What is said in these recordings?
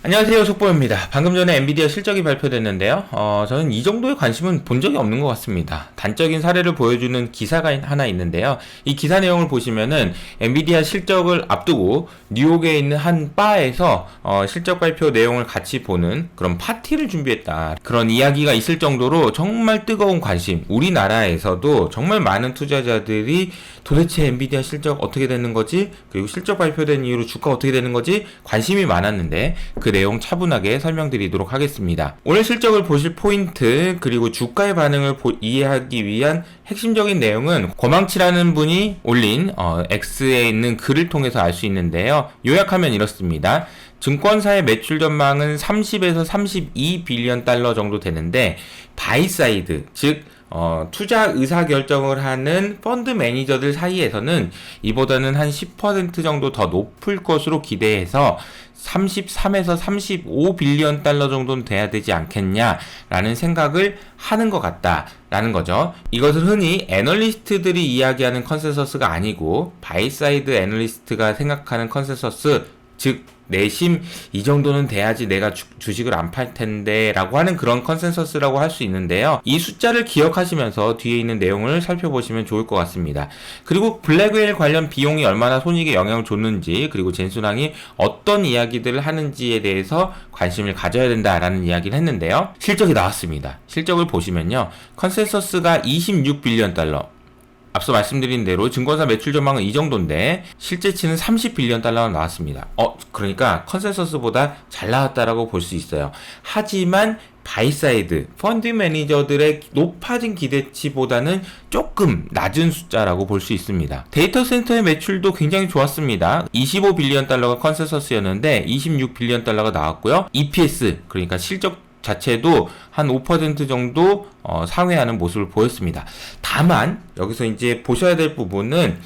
안녕하세요 속보입니다. 방금 전에 엔비디아 실적이 발표됐는데요. 어, 저는 이 정도의 관심은 본 적이 없는 것 같습니다. 단적인 사례를 보여주는 기사가 하나 있는데요. 이 기사 내용을 보시면은 엔비디아 실적을 앞두고 뉴욕에 있는 한 바에서 어, 실적 발표 내용을 같이 보는 그런 파티를 준비했다. 그런 이야기가 있을 정도로 정말 뜨거운 관심. 우리나라에서도 정말 많은 투자자들이 도대체 엔비디아 실적 어떻게 되는 거지? 그리고 실적 발표된 이후로 주가 어떻게 되는 거지? 관심이 많았는데 그 내용 차분하게 설명드리도록 하겠습니다. 오늘 실적을 보실 포인트 그리고 주가의 반응을 보, 이해하기 위한 핵심적인 내용은 고망치라는 분이 올린 어, X에 있는 글을 통해서 알 수 있는데요. 요약하면 이렇습니다. 증권사의 매출 전망은 30에서 32 빌리언 달러 정도 되는데 바이사이드 즉 어, 투자 의사 결정을 하는 펀드 매니저들 사이에서는 이보다는 한 10% 정도 더 높을 것으로 기대해서 33에서 35 빌리언 달러 정도는 돼야 되지 않겠냐라는 생각을 하는 것 같다라는 거죠. 이것을 흔히 애널리스트들이 이야기하는 컨센서스가 아니고 바이사이드 애널리스트가 생각하는 컨센서스 즉 내심 이 정도는 돼야지 내가 주, 식을 안 팔 텐데 라고 하는 그런 컨센서스라고 할 수 있는데요. 이 숫자를 기억하시면서 뒤에 있는 내용을 살펴보시면 좋을 것 같습니다. 그리고 블랙웨일 관련 비용이 얼마나 손익에 영향을 줬는지 그리고 젠순항이 어떤 이야기들을 하는지에 대해서 관심을 가져야 된다라는 이야기를 했는데요. 실적이 나왔습니다. 실적을 보시면요. 컨센서스가 26빌리언 달러 앞서 말씀드린 대로 증권사 매출 전망은 이 정도인데 실제치는 30빌리언 달러가 나왔습니다. 어, 그러니까 컨센서스보다 잘 나왔다라고 볼 수 있어요. 하지만 바이사이드 펀드 매니저들의 높아진 기대치보다는 조금 낮은 숫자라고 볼 수 있습니다. 데이터 센터의 매출도 굉장히 좋았습니다. 25빌리언 달러가 컨센서스였는데 26빌리언 달러가 나왔고요. EPS 그러니까 실적 자체도 한 5% 정도 어, 상회하는 모습을 보였습니다. 다만 여기서 이제 보셔야 될 부분은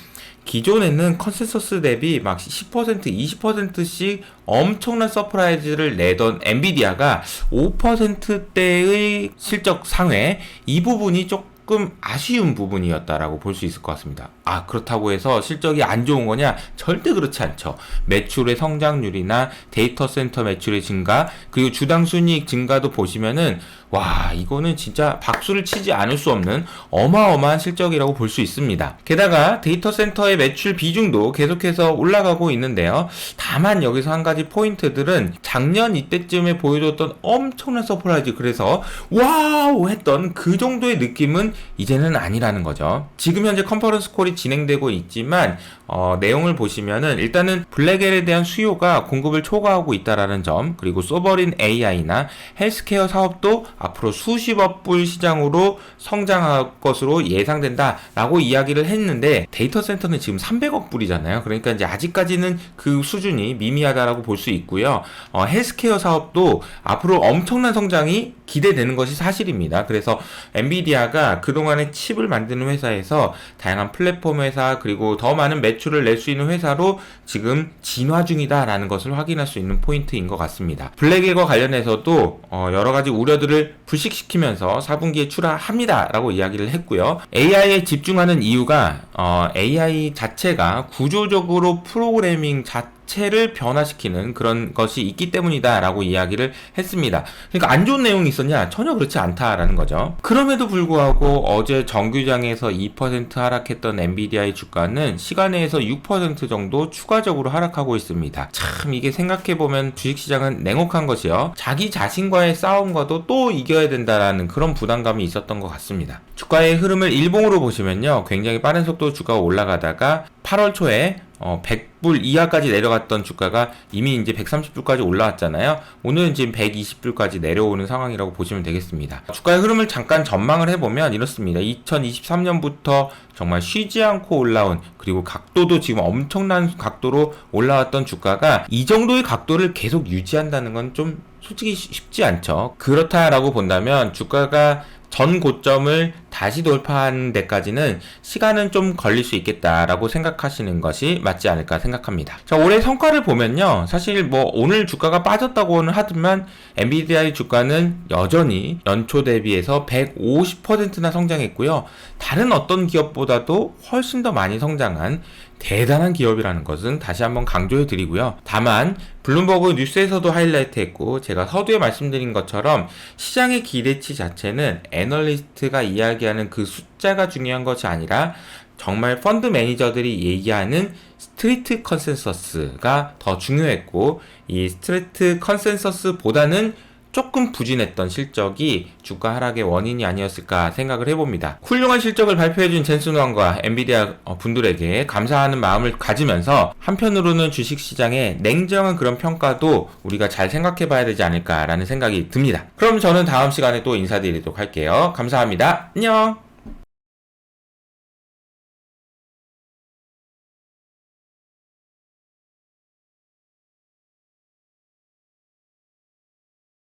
기존에는 컨센서스 대비 막 10%, 20%씩 엄청난 서프라이즈를 내던 엔비디아가 5%대의 실적 상회 이 부분이 조금 아쉬운 부분이었다라고 볼 수 있을 것 같습니다. 아, 그렇다고 해서 실적이 안 좋은 거냐? 절대 그렇지 않죠. 매출의 성장률이나 데이터 센터 매출의 증가, 그리고 주당 순이익 증가도 보시면은 와, 이거는 진짜 박수를 치지 않을 수 없는 어마어마한 실적이라고 볼 수 있습니다. 게다가 데이터 센터의 매출 비중도 계속해서 올라가고 있는데요. 다만 여기서 한 가지 포인트들은 작년 이때쯤에 보여줬던 엄청난 서프라이즈 그래서 와우 했던 그 정도의 느낌은 이제는 아니라는 거죠. 지금 현재 컨퍼런스 콜이 진행되고 있지만 어, 내용을 보시면은 일단은 블랙엘에 대한 수요가 공급을 초과하고 있다라는 점 그리고 소버린 AI나 헬스케어 사업도 앞으로 수십억 불 시장으로 성장할 것으로 예상된다라고 이야기를 했는데 데이터 센터는 지금 300억 불이잖아요. 그러니까 이제 아직까지는 그 수준이 미미하다라고 볼 수 있고요. 어, 헬스케어 사업도 앞으로 엄청난 성장이 기대되는 것이 사실입니다. 그래서 엔비디아가 그동안에 칩을 만드는 회사에서 다양한 플랫폼 회사 그리고 더 많은 매출을 낼 수 있는 회사로 지금 진화 중이다라는 것을 확인할 수 있는 포인트인 것 같습니다. 블랙일과 관련해서도 어, 여러 가지 우려들을 불식시키면서 4분기에 출하합니다라고 이야기를 했고요. AI에 집중하는 이유가 어, AI 자체가 구조적으로 프로그래밍 자 자체를 변화시키는 그런 것이 있기 때문이다라고 이야기를 했습니다. 그러니까 안 좋은 내용이 있었냐? 전혀 그렇지 않다라는 거죠. 그럼에도 불구하고 어제 정규장에서 2% 하락했던 엔비디아의 주가는 시간에서 6% 정도 추가적으로 하락하고 있습니다. 참 이게 생각해 보면 주식시장은 냉혹한 것이요. 자기 자신과의 싸움과도 또 이겨야 된다라는 그런 부담감이 있었던 것 같습니다. 주가의 흐름을 일봉으로 보시면요. 굉장히 빠른 속도로 주가가 올라가다가 8월 초에 어, 100 불 이하까지 내려갔던 주가가 이미 이제 130불까지 올라왔잖아요. 오늘은 지금 120불까지 내려오는 상황이라고 보시면 되겠습니다. 주가의 흐름을 잠깐 전망을 해보면 이렇습니다. 2023년부터 정말 쉬지 않고 올라온 그리고 각도도 지금 엄청난 각도로 올라왔던 주가가 이 정도의 각도를 계속 유지한다는 건 좀 솔직히 쉽지 않죠. 그렇다라고 본다면 주가가 전 고점을 다시 돌파하는 데까지는 시간은 좀 걸릴 수 있겠다라고 생각하시는 것이 맞지 않을까 생각합니다. 자, 올해 성과를 보면요. 사실 뭐 오늘 주가가 빠졌다고는 하지만 엔비디아의 주가는 여전히 연초 대비해서 150%나 성장했고요. 다른 어떤 기업보다도 훨씬 더 많이 성장한 대단한 기업이라는 것은 다시 한번 강조해 드리고요. 다만 블룸버그 뉴스에서도 하이라이트 했고 제가 서두에 말씀드린 것처럼 시장의 기대치 자체는 애널리스트가 이야기 하는 그 숫자가 중요한 것이 아니라 정말 펀드 매니저들이 얘기하는 스트리트 컨센서스가 더 중요했고 이 스트리트 컨센서스보다는 조금 부진했던 실적이 주가 하락의 원인이 아니었을까 생각을 해봅니다. 훌륭한 실적을 발표해준 젠슨왕과 엔비디아 어, 분들에게 감사하는 마음을 가지면서 한편으로는 주식시장의 냉정한 그런 평가도 우리가 잘 생각해봐야 되지 않을까라는 생각이 듭니다. 그럼 저는 다음 시간에 또 인사드리도록 할게요. 감사합니다. 안녕!